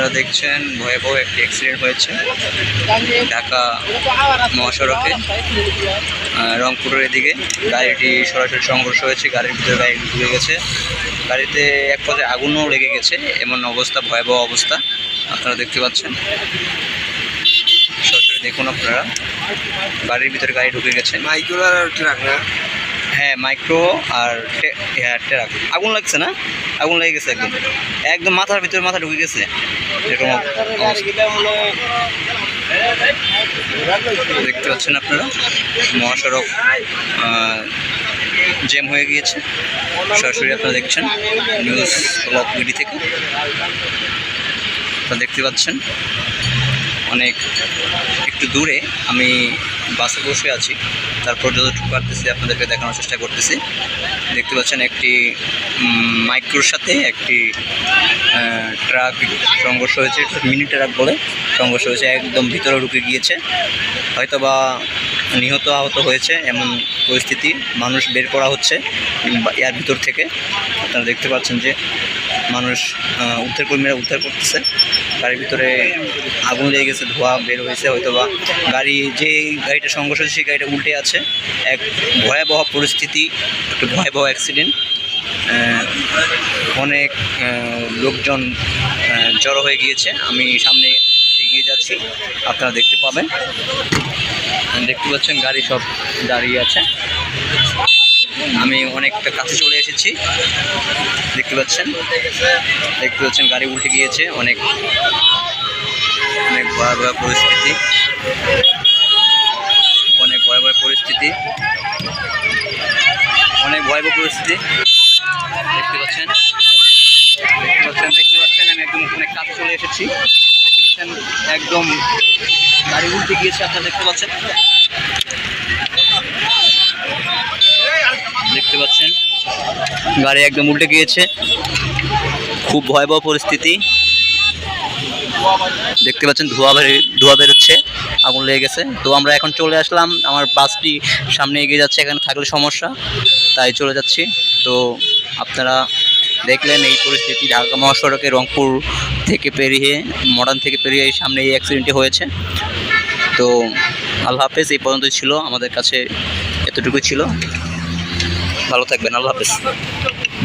আপনারা দেখছেন, ভয়াবহ একটি অ্যাক্সিডেন্ট হয়েছে ঢাকা মহাসড়কে। রংপুরের এদিকে। গাড়িটি সরাসরি সংঘর্ষ হয়েছে, গাড়ির ভিতরে গাড়ি ঢুকে গেছে। গাড়িতে এক পর্যায়ে আগুনও লেগে গেছে, এমন অবস্থা, ভয়াবহ অবস্থা আপনারা দেখতে পাচ্ছেন। সরাসরি দেখুন আপনারা। গাড়ির ভিতরে গাড়ি ঢুকে গেছে। মাইক্রো আর ট্রাক না? হ্যাঁ মাইক্রো আর টে- হ্যাঁ ট্রাক আগুন লাগছে না? আগুন লেগে গেছে একদম। একদম মাথার ভিতরে মাথা ঢুকে গেছে। এরকম দেখতে পাচ্ছেন আপনারা? মহাসড়ক জ্যাম হয়ে গিয়েছে। সরাসরি আপনারা দেখছেন নিউজ ব্লক বিডি থেকে। আপনারা দেখতে পাচ্ছেন, অনেক একটু দূরে আমি বাসে বসে আছি। তারপর যতটুকু পারতেছি আপনাদেরকে দেখানোর চেষ্টা করতেছি। দেখতে পাচ্ছেন একটি মাইক্রোর সাথে একটি ট্রাক সংঘর্ষ হয়েছে, মিনি ট্রাক বলে। সংঘর্ষ হয়েছে, একদম ভিতরে ঢুকে গিয়েছে। হয়তো বা নিহত আহত হয়েছে এমন পরিস্থিতি মানুষ বের করা হচ্ছে এর ভিতর থেকে। আপনারা দেখতে পাচ্ছেন যে মানুষ আহ, উদ্ধারকর্মীরা উদ্ধার করতেছে। গাড়ির ভিতরে আগুন লেগে গেছে ধোঁয়া বের হয়েছে হয়তো বা গাড়ি যে গাড়িটা সংঘর্ষ হয়েছে সেই গাড়িটা উল্টে আছে। এক ভয়াবহ পরিস্থিতি একটু ভয়াবহ অ্যাক্সিডেন্ট অনেক লোকজন জড়ো হয়ে গিয়েছে। আমি সামনে এগিয়ে যাচ্ছি আপনারা দেখতে পাবেন। দেখতে পাচ্ছেন, গাড়ি সব দাঁড়িয়ে আছে। আমি অনেকটা কাছে চলে এসেছি। দেখতে পাচ্ছেন? দেখতে পাচ্ছেন, গাড়ি উল্টে গিয়েছে। অনেক অনেক ভয়াবহ পরিস্থিতি। অনেক ভয়াবহ পরিস্থিতি। অনেক ভয়াবহ পরিস্থিতি। দেখতে পাচ্ছেন? দেখতে পাচ্ছেন দেখতে পাচ্ছেন, আমি একদম অনেক কাছে চলে এসেছি। পাচ্ছেন একদম গাড়ি উল্টে গিয়েছে, আপনারা দেখতে পাচ্ছেন? দেখতে পাচ্ছেন, গাড়ি একদম উল্টে গিয়েছে। খুব ভয়াবহ পরিস্থিতি। দেখতে পাচ্ছেন, ধোঁয়া বের, ধোঁয়া বেরোচ্ছে, আগুন লেগে গেছে। তো আমরা এখন চলে আসলাম, আমার বাসটি সামনে এগিয়ে যাচ্ছে, এখানে থাকলে সমস্যা, তাই চলে যাচ্ছি। তো আপনারা দেখলেন এই পরিস্থিতি ঢাকা মহাসড়কে রংপুর থেকে পেরিয়ে, মডার্ন থেকে পেরিয়ে এই সামনে এই অ্যাক্সিডেন্টটি হয়েছে। তো আল্লাহ হাফেজ, এই পর্যন্ত ছিল, আমাদের কাছে এতটুকু ছিল। ভালো থাকবেন, আল্লাহ হাফেজ।